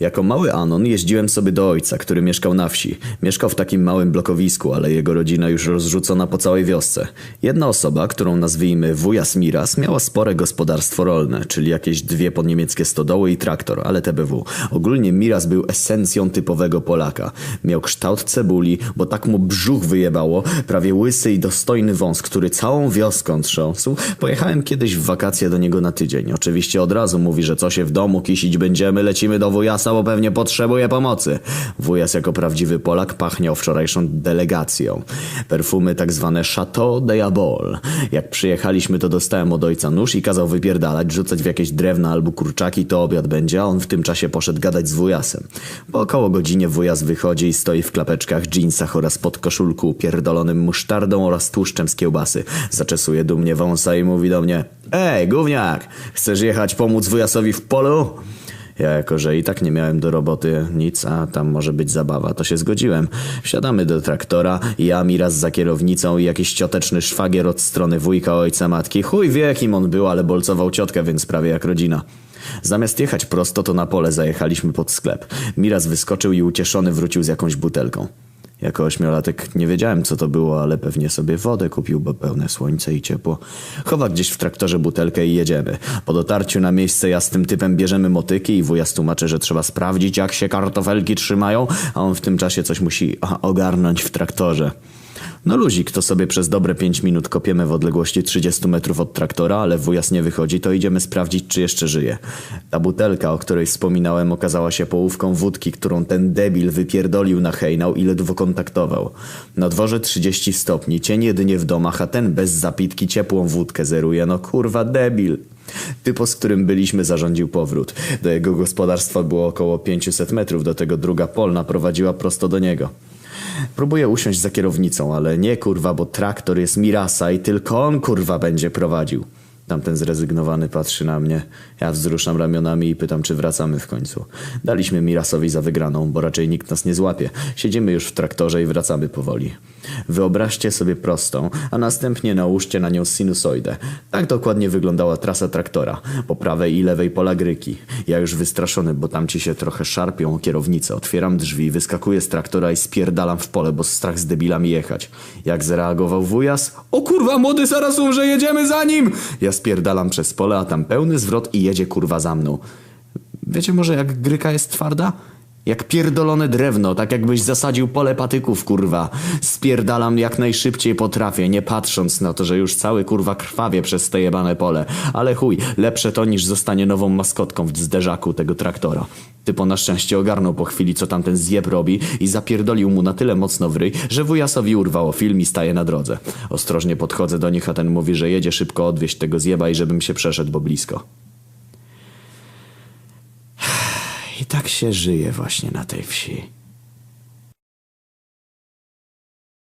Jako mały Anon jeździłem sobie do ojca, który mieszkał na wsi. Mieszkał w takim małym blokowisku, ale jego rodzina już rozrzucona po całej wiosce. Jedna osoba, którą nazwijmy wujas Miras, miała spore gospodarstwo rolne, czyli jakieś dwie podniemieckie stodoły i traktor, ale TBW. Ogólnie Miras był esencją typowego Polaka. Miał kształt cebuli, bo tak mu brzuch wyjebało, prawie łysy i dostojny wąs, który całą wioską trząsł. Pojechałem kiedyś w wakacje do niego na tydzień. Oczywiście od razu mówi, że co się w domu kisić będziemy, lecimy do wujasa, bo pewnie potrzebuje pomocy. Wujas jako prawdziwy Polak pachniał wczorajszą delegacją. Perfumy tak zwane Chateau Diabol. Jak przyjechaliśmy, to dostałem od ojca nóż i kazał wypierdalać, rzucać w jakieś drewna albo kurczaki, to obiad będzie, a on w tym czasie poszedł gadać z wujasem. Po około godzinie wujas wychodzi i stoi w klapeczkach, dżinsach oraz pod koszulku pierdolonym musztardą oraz tłuszczem z kiełbasy. Zaczesuje dumnie wąsa i mówi do mnie Ej, gówniak, chcesz jechać pomóc wujasowi w polu? Ja jako, że i tak nie miałem do roboty nic, a tam może być zabawa, to się zgodziłem. Wsiadamy do traktora, ja mi raz za kierownicą i jakiś cioteczny szwagier od strony wujka ojca matki. Chuj wie jakim on był, ale bolcował ciotkę, więc prawie jak rodzina. Zamiast jechać prosto, to na pole zajechaliśmy pod sklep. Miraz wyskoczył i ucieszony wrócił z jakąś butelką. Jako ośmiolatek nie wiedziałem co to było, ale pewnie sobie wodę kupił, bo pełne słońce i ciepło. Chowa gdzieś w traktorze butelkę i jedziemy. Po dotarciu na miejsce ja z tym typem bierzemy motyki i wujas tłumaczy, że trzeba sprawdzić jak się kartofelki trzymają, a on w tym czasie coś musi ogarnąć w traktorze. No luzik, to sobie przez dobre 5 minut kopiemy w odległości 30 metrów od traktora, ale wujas nie wychodzi, to idziemy sprawdzić, czy jeszcze żyje. Ta butelka, o której wspominałem, okazała się połówką wódki, którą ten debil wypierdolił na hejnał i ledwo kontaktował. Na dworze 30 stopni, cień jedynie w domach, a ten bez zapitki ciepłą wódkę zeruje. No kurwa debil. Typo, z którym byliśmy, zarządził powrót. Do jego gospodarstwa było około 500 metrów, do tego druga polna prowadziła prosto do niego. Próbuję usiąść za kierownicą, ale nie kurwa, bo traktor jest Mirasa i tylko on kurwa będzie prowadził. Tamten zrezygnowany patrzy na mnie. Ja wzruszam ramionami i pytam, czy wracamy w końcu. Daliśmy Mirasowi za wygraną, bo raczej nikt nas nie złapie. Siedzimy już w traktorze i wracamy powoli. Wyobraźcie sobie prostą, a następnie nałóżcie na nią sinusoidę. Tak dokładnie wyglądała trasa traktora. Po prawej i lewej pola gryki. Ja już wystraszony, bo tamci się trochę szarpią o kierownicę. Otwieram drzwi, wyskakuję z traktora i spierdalam w pole, bo strach z debilami jechać. Jak zareagował wujas? O kurwa, młody zaraz umrze, jedziemy za nim! Ja spierdalam przez pole, a tam pełny zwrot i jedzie kurwa za mną. Wiecie może jak gryka jest twarda? Jak pierdolone drewno, tak jakbyś zasadził pole patyków, kurwa. Spierdalam jak najszybciej potrafię, nie patrząc na to, że już cały kurwa krwawie przez te jebane pole. Ale chuj, lepsze to niż zostanie nową maskotką w zderzaku tego traktora. Typo na szczęście ogarnął po chwili, co tamten zjeb robi i zapierdolił mu na tyle mocno w ryj, że wujasowi urwało film i staje na drodze. Ostrożnie podchodzę do nich, a ten mówi, że jedzie szybko odwieźć tego zjeba i żebym się przeszedł, bo blisko. I tak się żyje właśnie na tej wsi.